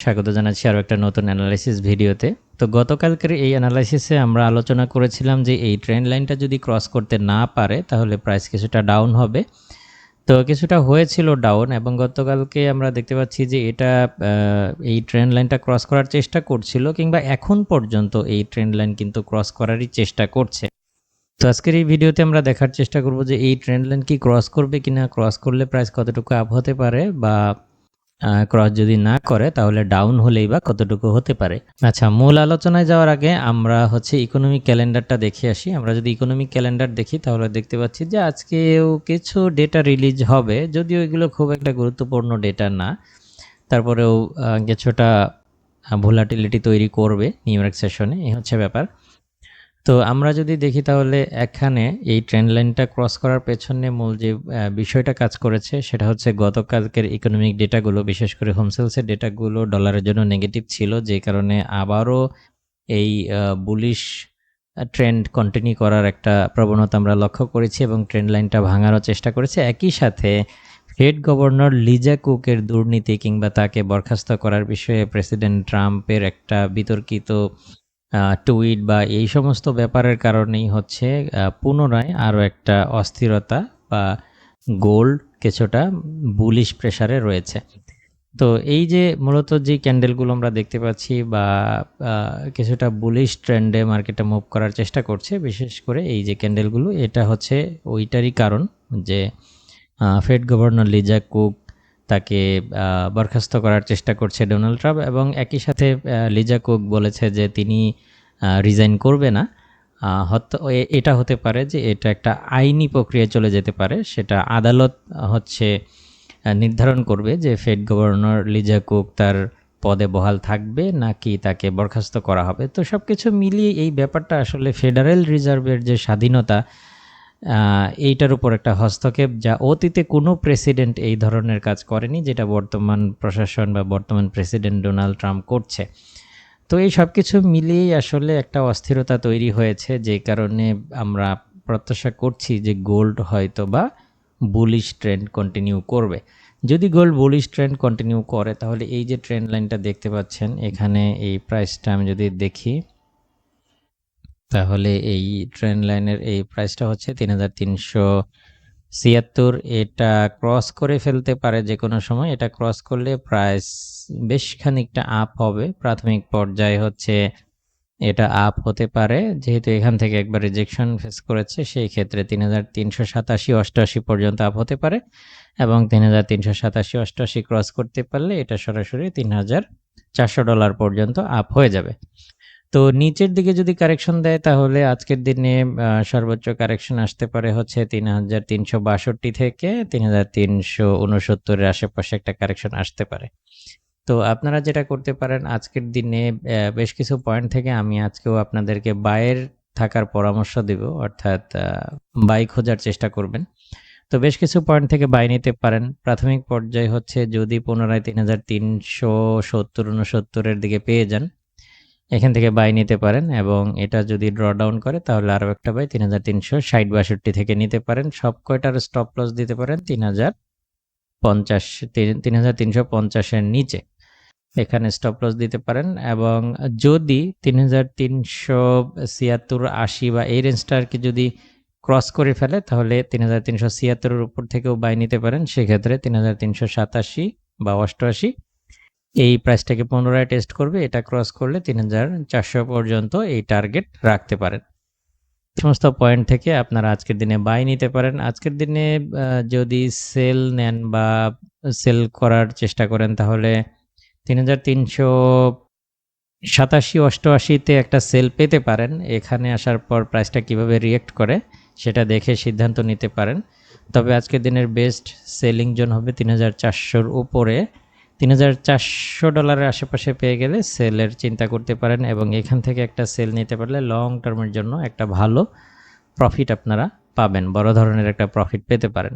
স্বাগত জানাচ্ছি আরও একটা নতুন অ্যানালাইসিস ভিডিওতে তো গতকালকের এই অ্যানালাইসিসে আমরা আলোচনা করেছিলাম যে এই ট্রেন্ড লাইনটা যদি ক্রস করতে না পারে, তাহলে প্রাইস কিছুটা ডাউন হবে। তো কিছুটা হয়েছিল ডাউন এবং গতকালকে আমরা দেখতে পাচ্ছি যে এটা এই ট্রেন্ড লাইনটা ক্রস করার চেষ্টা করছিল কিংবা এখন পর্যন্ত এই ট্রেন্ড লাইন কিন্তু ক্রস করারই চেষ্টা করছে। তো আজকের এই ভিডিওতে আমরা দেখার চেষ্টা করব যে এই ট্রেন্ড লাইন কি ক্রস করবে কিনা ক্রস করলে প্রাইস কতটুকু আপ হতে পারে বা ক্রস যদি না করে, তাহলে ডাউন হলেই বা কতটুকু হতে পারে? আচ্ছা মূল আলোচনায় যাওয়ার আগে আমরা হচ্ছে ইকোনমিক ক্যালেন্ডারটা দেখে আসি। আমরা যদি ইকোনমিক ক্যালেন্ডার দেখি, তাহলে দেখতে পাচ্ছি যে আজকেও কিছু ডেটা রিলিজ হবে, যদিও এগুলো খুব একটা গুরুত্বপূর্ণ ডেটা না। তারপরেও কিছুটা ভোলাটিলিটি তৈরি করবে নিউ ইয়র্ক সেশনে এই হচ্ছে ব্যাপার। তো আমরা যদি দেখি তাহলে এখানে এই ট্রেন্ড লাইনটা ক্রস করার পেছনে মূল যে বিষয়টা কাজ করেছে সেটা হচ্ছে গতকালকের ইকোনমিক ডেটাগুলো বিশেষ করে হোমসেলসের ডেটাগুলো ডলারের জন্য নেগেটিভ ছিল, যে কারণে আবারও এই বুলিশ ট্রেন্ড কন্টিনিউ করার একটা প্রবণতা আমরা লক্ষ্য করেছি এবং ট্রেন্ড লাইনটা ভাঙারও চেষ্টা করেছে। একই সাথে ফেড গভর্নর লিজা কুকের দুর্নীতি কিংবা তাকে বরখাস্ত করার বিষয়ে প্রেসিডেন্ট ট্রাম্পের একটা বিতর্কিত টুইট বা এই সমস্ত ব্যাপারের কারণেই হচ্ছে পুনরায় আরও একটা অস্থিরতা বা গোল্ড কিছুটা বুলিশ প্রেসারে রয়েছে। তো এই যে মূলত যে ক্যান্ডেলগুলো আমরা দেখতে পাচ্ছি বা কিছুটা বুলিশ ট্রেন্ডে মার্কেটে মুভ করার চেষ্টা করছে, বিশেষ করে এই যে ক্যান্ডেলগুলো এটা হচ্ছে ওইটারই কারণ যে ফেড গভর্নর লিজা কুক তাকে বরখাস্ত করার চেষ্টা করছে ডোনাল্ড ট্রাম্প এবং একই সাথে লিজা কুক বলেছে যে তিনি রিজাইন করবে না। এটা হতে পারে যে এটা একটা আইনি প্রক্রিয়ায় চলে যেতে পারে। সেটা আদালত হচ্ছে নির্ধারণ করবে যে ফেড গভর্নর লিজা কুক তার পদে বহাল থাকবে নাকি তাকে বরখাস্ত করা হবে। তো সব কিছু মিলিয়ে এই ব্যাপারটা আসলে ফেডারেল রিজার্ভের যে স্বাধীনতা এইটার উপর একটা হস্তক্ষেপ যা অতীতে কোনো প্রেসিডেন্ট এই ধরনের কাজ করেনি, যেটা বর্তমান প্রশাসন বা বর্তমান প্রেসিডেন্ট ডোনাল্ড ট্রাম্প করছে। তো এই সব কিছু মিলিয়েই আসলে একটা অস্থিরতা তৈরি হয়েছে, যে কারণে আমরা প্রত্যাশা করছি যে গোল্ড হয়তো বা বুলিশ ট্রেন্ড কন্টিনিউ করবে। যদি গোল্ড বুলিশ ট্রেন্ড কন্টিনিউ করে, তাহলে এই যে ট্রেন্ড লাইনটা দেখতে পাচ্ছেন, এখানে এই প্রাইসটা আমি যদি দেখি তাহলে এই ট্রেন লাইনের এই প্রাইসটা হচ্ছে তিন হাজার তিনশো ছিয়াত্তর। এটা ক্রস করে ফেলতে পারে যে কোনো সময়। এটা ক্রস করলে প্রাইস বেশ খানিকটা আপ হবে। প্রাথমিক পর্যায়ে হচ্ছে এটা আপ হতে পারে। যেহেতু এখান থেকে একবার রিজেকশন ফেস করেছে, সেই ক্ষেত্রে তিন হাজার তিনশো সাতাশি অষ্টআশি পর্যন্ত আপ হতে পারে এবং তিন হাজার তিনশো সাতাশি অষ্টআশি ক্রস করতে পারলে এটা সরাসরি তিন হাজার চারশো ডলার পর্যন্ত আপ হয়ে যাবে। তো নিচের দিকে যদি কারেকশন দেয়, তাহলে আজকের দিনে সর্বোচ্চ কারেকশন আসতে পারে হচ্ছে তিন হাজার তিনশো বাষট্টি থেকে তিন হাজার তিনশো উনসত্তরের আশেপাশে একটা কারেকশন আসতে পারে। তো আপনারা যেটা করতে পারেন, আজকের দিনে বেশ কিছু পয়েন্ট থেকে আমি আজকেও আপনাদেরকে বায়ের থাকার পরামর্শ দেব, অর্থাৎ বাই খোঁজার চেষ্টা করবেন। তো বেশ কিছু পয়েন্ট থেকে বাই নিতে পারেন। প্রাথমিক পর্যায়ে হচ্ছে যদি পুনরায় তিন হাজার তিনশো সত্তর উনসত্তরের দিকে পেয়ে যান এখান থেকে বাই নিতে পারেন এবং এটা যদি ড্র ডাউন করে তাহলে আরও একটা বাই তিন হাজার তিনশো ষাট বাষট্টি থেকে নিতে পারেন। সব কয়টার স্টপ লস দিতে পারেন? তিন হাজার পঞ্চাশ, তিন হাজার তিনশো পঞ্চাশের নিচে এখানে স্টপ লস দিতে পারেন এবং যদি তিন হাজার তিনশো ছিয়াত্তর আশি বা এই রেঞ্জটা আর কি যদি ক্রস করে ফেলে তাহলে তিন হাজার তিনশো ছিয়াত্তরের উপর থেকেও বাই নিতে পারেন। সেক্ষেত্রে তিন হাজার তিনশো সাতাশি বা অষ্টআশি এই প্রাইসটাকে পুনরায় টেস্ট করবে, এটা ক্রস করলে তিন হাজার চারশো পর্যন্ত এই টার্গেট রাখতে পারেন। সমস্ত পয়েন্ট থেকে আপনারা আজকের দিনে বাই নিতে পারেন। আজকের দিনে যদি সেল নেন বা সেল করার চেষ্টা করেন, তাহলে তিন হাজার তিনশো সাতাশি, অষ্টআশিতে একটা সেল পেতে পারেন। এখানে আসার পর প্রাইসটা কীভাবে রিয়েক্ট করে, সেটা দেখে সিদ্ধান্ত নিতে পারেন। তবে আজকের দিনের বেস্ট সেলিং জোন হবে তিন হাজার চারশোর উপরে। তিন হাজার চারশো ডলারের আশেপাশে পেয়ে গেলে সেলের চিন্তা করতে পারেন এবং এখান থেকে একটা সেল নিতে পারলে লং টার্মের জন্য একটা ভালো প্রফিট আপনারা পাবেন। বড় ধরনের একটা প্রফিট পেতে পারেন।